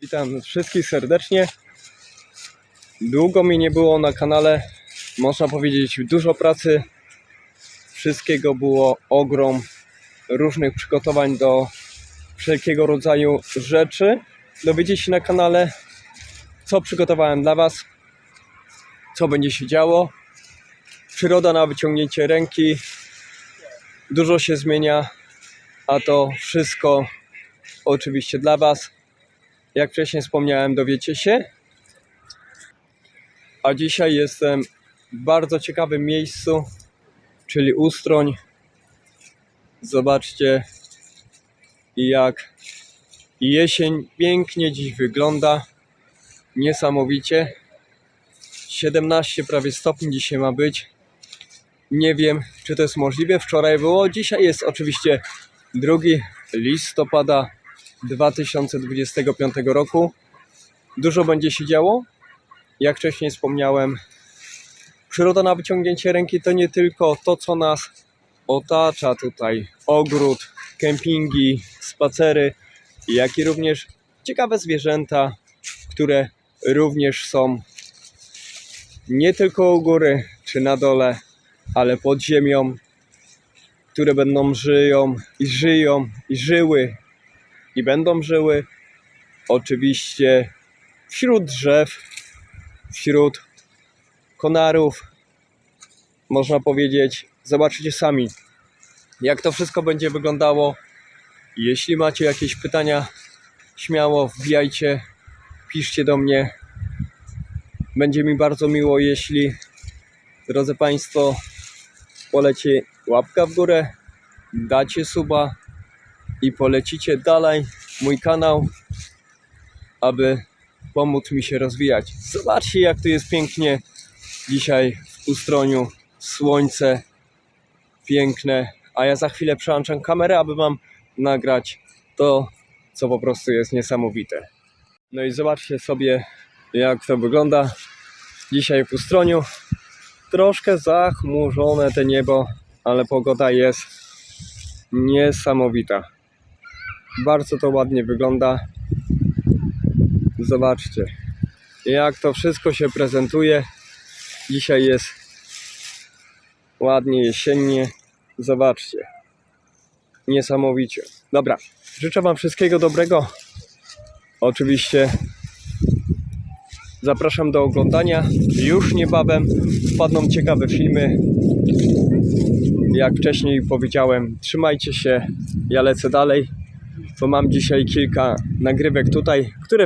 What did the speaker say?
Witam wszystkich serdecznie. Długo mi nie było na kanale, można powiedzieć dużo pracy. Wszystkiego było ogrom różnych przygotowań do wszelkiego rodzaju rzeczy. Dowiecie się na kanale, co przygotowałem dla Was, co będzie się działo. Przyroda na wyciągnięcie ręki. Dużo się zmienia, a to wszystko oczywiście dla Was. Jak wcześniej wspomniałem, dowiecie się. A dzisiaj jestem w bardzo ciekawym miejscu, czyli Ustroń. Zobaczcie, jak jesień pięknie dziś wygląda. Niesamowicie. 17 prawie stopni dzisiaj ma być. Nie wiem, czy to jest możliwe. Wczoraj było, dzisiaj jest oczywiście 2 listopada 2025 roku. Dużo będzie się działo. Jak wcześniej wspomniałem, przyroda na wyciągnięcie ręki to nie tylko to, co nas otacza tutaj. Ogród, kempingi, spacery, jak i również ciekawe zwierzęta, które również są nie tylko u góry czy na dole, ale pod ziemią, które będą żyją i żyją i żyły i będą żyły oczywiście wśród drzew, wśród konarów, można powiedzieć. Zobaczycie sami, jak to wszystko będzie wyglądało. Jeśli macie jakieś pytania, śmiało wbijajcie, piszcie do mnie. Będzie mi bardzo miło, jeśli, drodzy Państwo, polecie łapka w górę, dacie suba i polecicie dalej mój kanał, aby pomóc mi się rozwijać. Zobaczcie, jak tu jest pięknie dzisiaj w Ustroniu. Słońce piękne, a ja za chwilę przełączam kamerę, aby Wam nagrać to, co po prostu jest niesamowite. No i zobaczcie sobie, jak to wygląda dzisiaj w Ustroniu. Troszkę zachmurzone te niebo, ale pogoda jest niesamowita. Bardzo to ładnie wygląda. Zobaczcie, jak to wszystko się prezentuje. Dzisiaj jest ładnie jesiennie. Zobaczcie. Niesamowicie. Dobra, życzę Wam wszystkiego dobrego. Oczywiście zapraszam do oglądania. Już niebawem wpadną ciekawe filmy. Jak wcześniej powiedziałem, trzymajcie się. Ja lecę dalej bo mam dzisiaj kilka nagrywek tutaj, które